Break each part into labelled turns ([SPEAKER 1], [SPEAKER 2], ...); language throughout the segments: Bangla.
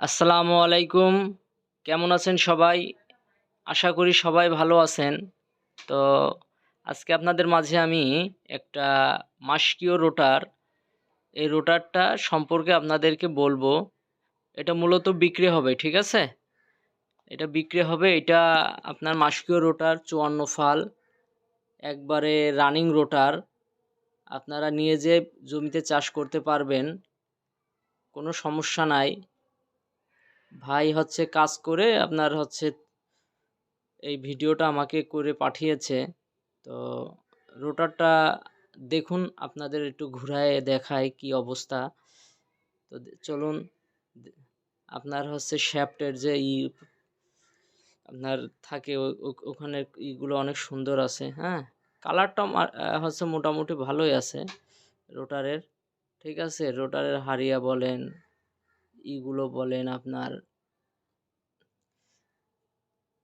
[SPEAKER 1] আসসালামু আলাইকুম। কেমন আছেন সবাই? আশা করি সবাই ভালো আছেন। তো আজকে আপনাদের মাঝে আমি একটা মাস্কিও রোটার। এই রোটারটা সম্পর্কে আপনাদেরকে বলব। এটা মূলত বিক্রি হবে, ঠিক আছে? এটা বিক্রি হবে, এটা আপনার মাস্কিও রোটার চুয়ান্ন ফাল। একবারে রানিং রোটার। আপনারা নিয়ে যে জমিতে চাষ করতে পারবেন। কোনো সমস্যা নাই। ভাই হচ্ছে কাজ করে আপনার হচ্ছে এই ভিডিওটা আমাকে করে পাঠিয়েছে। তো রোটারটা দেখুন, আপনাদের একটু ঘুরায় দেখায় কি অবস্থা। তো চলুন আপনার হচ্ছে শ্যাফটের যে ই আপনার থাকে ওখানে ইগুলো অনেক সুন্দর আছে হ্যাঁ? কালারটা হচ্ছে মোটামুটি ভালোই আছে রোটারের, ঠিক আছে? রোটারের হারিয়া বলেন ইগুলো বলেন আপনার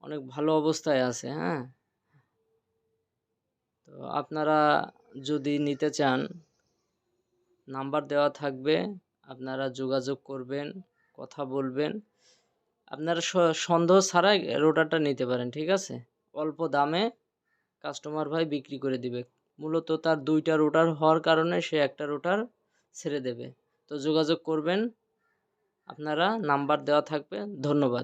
[SPEAKER 1] অনেক ভালো অবস্থায় আছে হ্যাঁ? তো আপনারা যদি নিতে চান, নাম্বার দেওয়া থাকবে, আপনারা যোগাযোগ করবেন, কথা বলবেন। আপনারা সন্দেহ ছাড়াই রোটারটা নিতে পারেন, ঠিক আছে? অল্প দামে কাস্টমার ভাই বিক্রি করে দিবে। মূলত তার দুইটা রোটার হওয়ার কারণে সে একটা রোটার ছেড়ে দেবে। তো যোগাযোগ করবেন আপনারা নাম্বার দেওয়া থাকবে ধন্যবাদ।